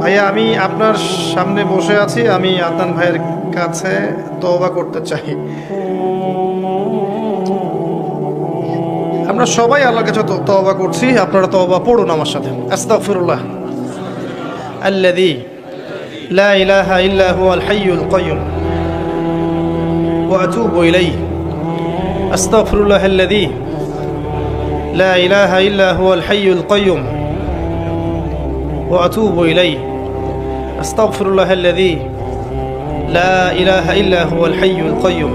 ভাইয়া আমি আপনার সামনে বসে আছি আমি আদনান ভাইয়ের কাছে তওবা করতে চাই আমরা সবাই আল্লাহর কাছে তো- তওবা করছি আপনারা তওবা পড়ুন আমার সাথে আস্তাগফিরুল্লাহ আল্লাযী লা ইলাহা ইল্লা হুয়াল হাইয়ুল কাইয়ুম ওয়া আতুবু ইলাইহি আস্তাগফিরুল্লাহ আল্লাযী لا إله إلا هو الحي القيوم وأتوب إليه أستغفر الله الذي لا إله إلا هو الحي القيوم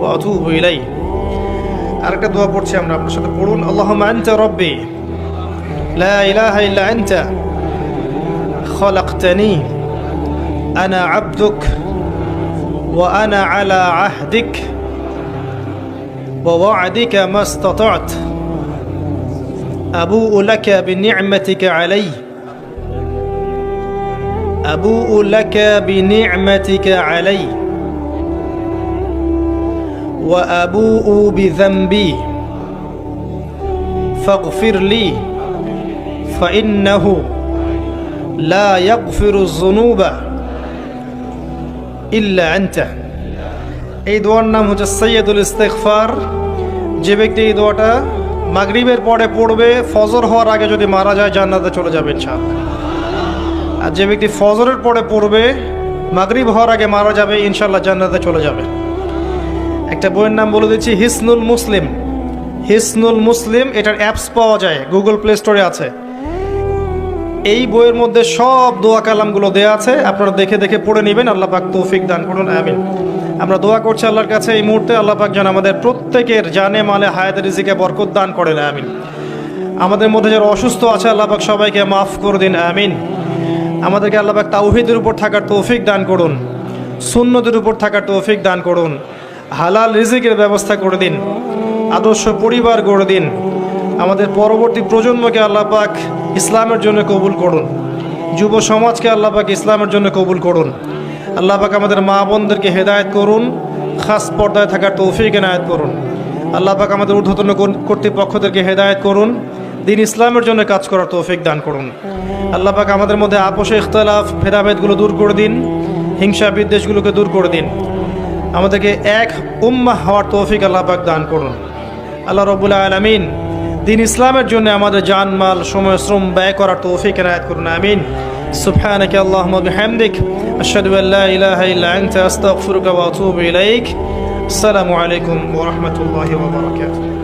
وأتوب إليه আরেকটা দোয়া পড়ছি আমরা আপনার সাথে পড়ুন আল্লাহুম্মা আনতা রব্বি লা ইলাহা ইল্লা আনতা خلقتني أنا عبدك وأنا على عهدك ووعدك ما استطعت أبوء لك بنعمتك علي أبوء لك بنعمتك علي وأبوء بذنبي فاغفر لي فإنه لا يغفر الذنوب إلا أنت এই দোয়ার নাম হচ্ছে সৈয়দুল ইস্তেকফার যে ব্যক্তি এই দোয়াটা মাগরিবের পরে পড়বে ফজর হওয়ার আগে যদি মারা যায় জান্নাতে চলে যাবে ইনশাআল্লাহ আর যে ব্যক্তি ফজরের পরে পড়বে, মাগরিব হওয়ার আগে মারা যাবে ইনশাল্লাহ জান্নাতে চলে যাবে। একটা বইয়ের নাম বলে দিচ্ছি, হিসনুল মুসলিম। হিসনুল মুসলিম, এটার অ্যাপস পাওয়া যায়, গুগল প্লে স্টোরে আছে। এই বইয়ের মধ্যে সব দোয়া কালামগুলো দেওয়া আছে, আপনারা দেখে দেখে পড়ে নেবেন, আল্লাহ পাক তৌফিক দান করুন, আমিন। আমরা দোয়া করছি আল্লাহর কাছে, এই মুহূর্তে আল্লাহ পাক যেন আমাদের প্রত্যেকের জানে, মালে হায়াত রিজিকে বরকত দান করেন, আমিন। আমাদের মধ্যে যারা অসুস্থ আছে, আল্লাহ পাক সবাইকে মাফ করে দিন, আমিন। আমাদেরকে আল্লাহ পাক তাওহিদের উপর থাকার তৌফিক দান করুন, সুন্নতের উপর থাকার তৌফিক দান করুন, হালাল রিজিকের ব্যবস্থা করে দিন, আদর্শ পরিবার গড়ে দিন, আমাদের পরবর্তী প্রজন্মকে আল্লাহ পাক ইসলামের জন্য কবুল করুন, যুব সমাজকে আল্লাহ পাক ইসলামের জন্য কবুল করুন, আল্লাহ পাক আমাদের মা বোনদেরকে হেদায়ত করুন, খাস পর্দায় থাকার তৌফিক এনায়েত করুন, আল্লাহ পাক আমাদের ঊর্ধ্বতন কর্তৃপক্ষদেরকে হেদায়ত করুন দিন ইসলামের জন্য কাজ করার তৌফিক দান করুন আল্লাহ পাক আমাদের মধ্যে আপোষে ইখতলাফ ভেদাভেদগুলো দূর করে দিন হিংসা বিদ্বেষগুলোকে দূর করে দিন আমাদেরকে এক উম্মাহ হওয়ার তৌফিক আল্লাহ পাক দান করুন আল্লাহ রবুল্লা আলমিন দিন ইসলামের জন্য আমাদের জানমাল সময় শ্রম ব্যয় করার তৌফিক এনায়ত করুন আমিন سبحانك اللهم وبحمدك أشهد أن لا إله إلا أنت أستغفرك وأتوب إليك السلام عليكم ورحمة الله وبركاته